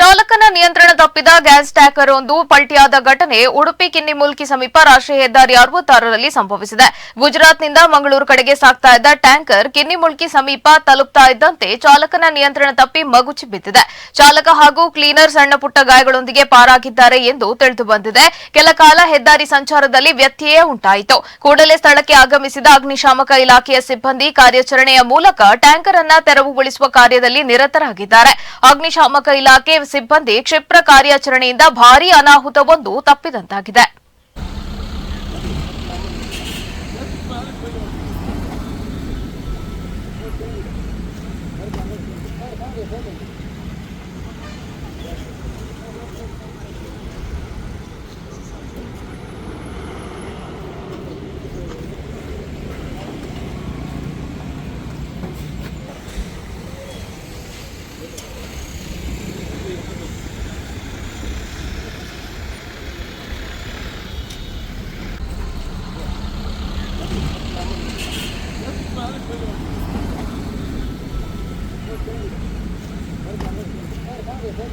ಚಾಲಕನ ನಿಯಂತ್ರಣ ತಪ್ಪಿದ ಗ್ಯಾಸ್ ಟ್ಯಾಕರ್ ಒಂದು ಪಲ್ಟಿಯಾದ ಘಟನೆ ಉಡುಪಿ ಕಿನ್ನಿಮುಲ್ಕಿ ಸಮೀಪ ರಾಷ್ಟ್ರೀಯ ಹೆದ್ದಾರಿ ಅರವತ್ತಾರರಲ್ಲಿ ಸಂಭವಿಸಿದೆ. ಗುಜರಾತ್ನಿಂದ ಮಂಗಳೂರು ಕಡೆಗೆ ಸಾಗ್ತಾ ಇದ್ದ ಟ್ಯಾಂಕರ್ ಕಿನ್ನಿಮುಲ್ಕಿ ಸಮೀಪ ತಲುಪ್ತಾ ಇದ್ದಂತೆ ಚಾಲಕನ ನಿಯಂತ್ರಣ ತಪ್ಪಿ ಮಗುಚಿ ಬಿದ್ದಿದೆ ಚಾಲಕ ಹಾಗೂ ಕ್ಲೀನರ್ ಸಣ್ಣ ಪುಟ್ಟ ಗಾಯಗಳೊಂದಿಗೆ ಪಾರಾಗಿದ್ದಾರೆ ಎಂದು ತಿಳಿದು ಬಂದಿದೆ. ಕೆಲ ಕಾಲ ಹೆದ್ದಾರಿ ಸಂಚಾರದಲ್ಲಿ ವ್ಯತ್ಯಯ ಉಂಟಾಯಿತು. ಕೂಡಲೇ ಸ್ಥಳಕ್ಕೆ ಆಗಮಿಸಿದ ಅಗ್ನಿಶಾಮಕ ಇಲಾಖೆಯ ಸಿಬ್ಬಂದಿ ಕಾರ್ಯಾಚರಣೆಯ ಮೂಲಕ ಟ್ಯಾಂಕರ್ ಅನ್ನ ತೆರವುಗೊಳಿಸುವ ಕಾರ್ಯದಲ್ಲಿ ನಿರತರಾಗಿದ್ದಾರೆ. ಅಗ್ನಿಶಾಮಕ ಇಲಾಖೆ ಸಿಬ್ಬಂದಿ ಕ್ಷಿಪ್ರ ಕಾರ್ಯಾಚರಣೆಯಿಂದ ಭಾರೀ ಅನಾಹುತವೊಂದು ತಪ್ಪಿದಂತಾಗಿದೆ Về 火